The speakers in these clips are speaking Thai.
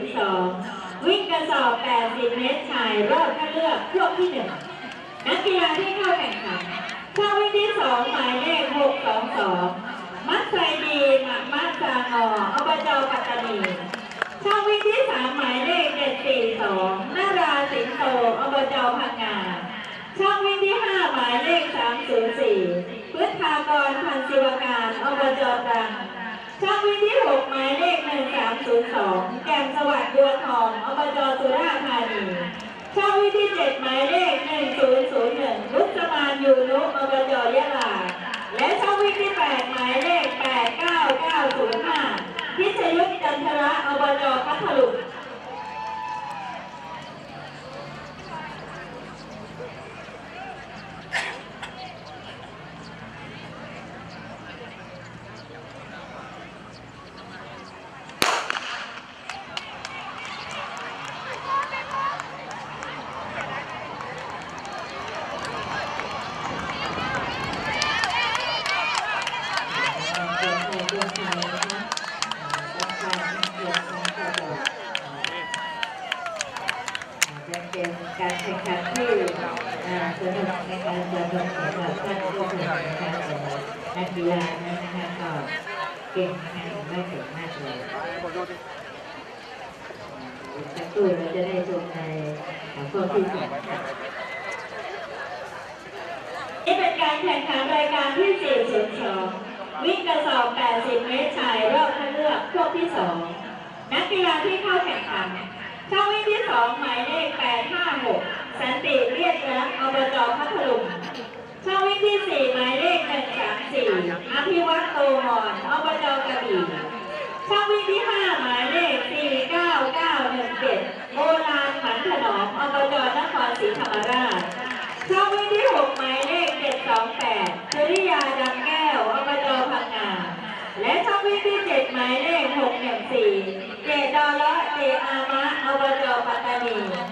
2 วิ่งกระสอบ 80 เมตรชายรอบคัดเลือกช่วงที่หนึ่งนักกีฬาที่เข้าแข่งขันช่างวิ่งที่ 2 หมายเลข 622 มัดไซดีหมักมัดจางออบจปัตตานีช่างวิ่งที่ 3 หมายเลข 742 นาราสิงโตอบจพังงาช่องวิ่งที่ 5 หมายเลข 304พุทธากรพันศิวการอบจตรังช่องวิ่งที่6หมายเล ข 1302 แก่มสวัสดิ์บัวทองอบจสุราษฎร์ธานีช่องวิ่งที่ 7 หมายเลข 1001รุษมานยูนุอบจยะลา และช่องวิ่งที่ 8 หมายเลข 89905 พิชยุทธจันทระอบจพัทลุง เป็นการแข่งขันที่อ่าสนุ กในการสนุกสำหรับท่านผู้ชมนะคะแต่นักกีฬานั้นะคะก็เก่งนะคะไม่เก่งมากเลยอีกสักครู่เราจะได้ชมในข้อที่สองค่ะนี่เป็นการแข่งขันรายการที่ 402 วิ่งกระสอบ 80 เมตรชายรอบคัดเลือกช่วงที่ 2 นักกีฬาที่เข้าแข่งขันช่องวิ่งที่ 2 หมายเลข 856 สันติ อบจพัทลุงช่องวิ่งที่ 4 หมายเลข 134 อภิวัตโตมอนอบจกระบี่ช่องวิ่งที่ 5 หมายเลข 49917โอลานขันถนอมอบจนครศรีธรรมราชช่องวิ่งที่ 6 หมายเลข 728จริยาดำแก้วอบจพังงาและช่องวิ่งที่ 7 หมายเลข 614 เจดอละเจอามะอบจปัตตานี นั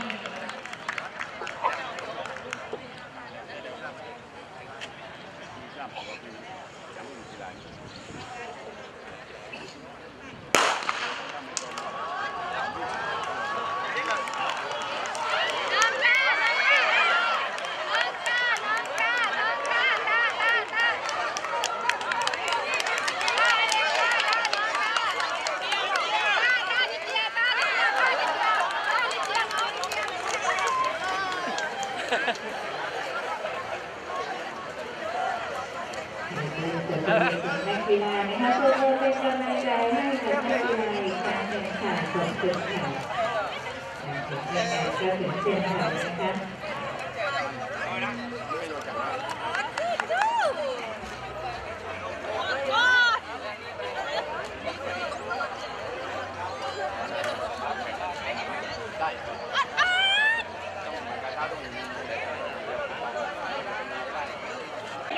กีฬานะคะเพื่อเป็นกำลังใจให้กับนักกีฬาอีกครั้งหนึ่งค่ะขอบคุณค่ะยังไงก็ถึงเส้นชัยนะคะ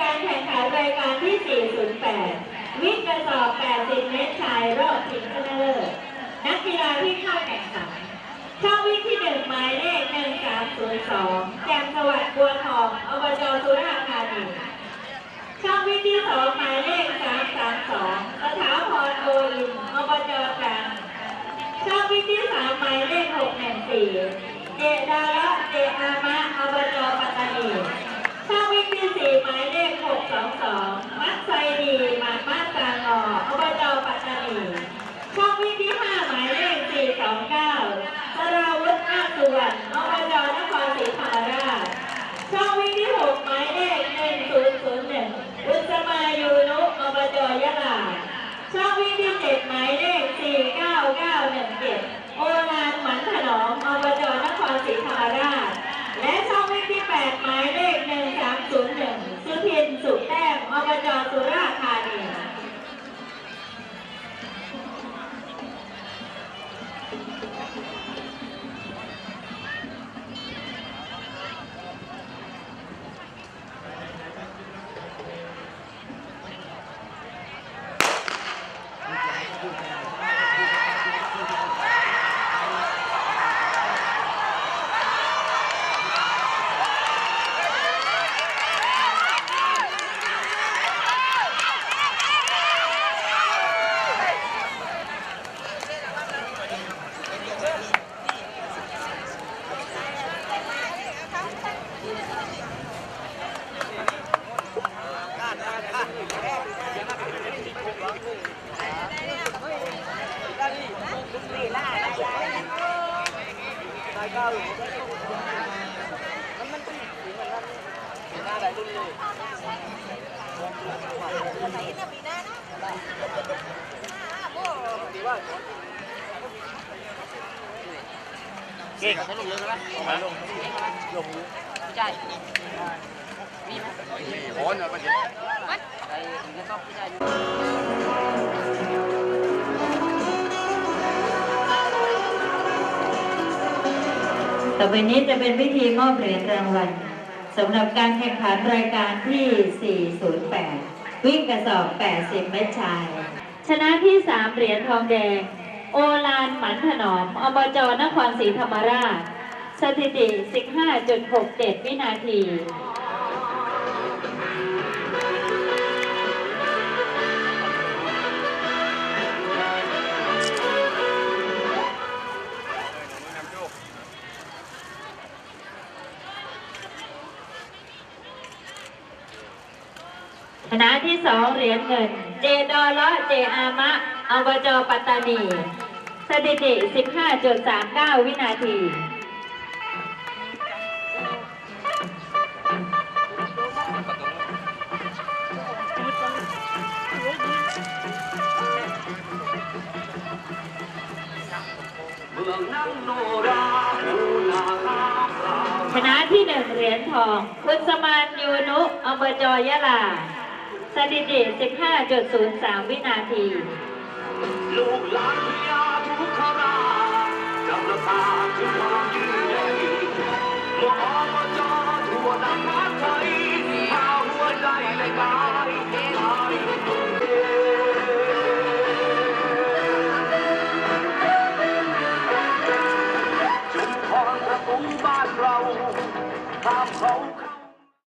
การแข่งขันรายการที่ 408วิ่อบ80 เมตรชายรอบชิงชนะเลิศนักกีฬาที่เข้าแข่งขันช่องวิ่งที่1หมายเลข 1302แจ่มสวัสดิ์บัวทอง อบจสุราษฎร์ธานีช่องวิ่งที่2หมายเลข 332สถาพรโออินอบจตรังช่องวิ่งที่3หมายเลข 614เจดาระเจอามะอบจปัตตานีช่องวิ่งที่สี่หมายเลข 622 8 หมายเลข 1301 สุทินสุขแต้มอบจสุราษฎร์ เก่งเขาลงเยอะแล้วออกมลงลงใช่มีไหมโอนเอาไปเดี๋ยวไอ้ถึงจะต้องผู้ชาย ต่อไปนี้จะเป็นพิธีมอบเหรียญรางวัลสำหรับการแข่งขันรายการที่ 408 วิ่งกระสอบ 80 เมตรชาย ชนะที่ 3 เหรียญทองแดง โอลานหมันถนอม อบจนครศรีธรรมราช สถิติ 15.67 วินาที คณะที่สองเหรียญเงิน เจดอละเจอามะอบจปัตตานีสถิติ 15.39 วินาทีชนะที่หนึ่งเหรียญทอง คุณสมานยูนุอมบจยะลา สถิติ 15.03 วินาที ลูกหลานพยาทุกขราชจำรักษาคือความยิ่งใหญ่เมื่อทั่วดังมาไทยพาหัวใจและกายกาย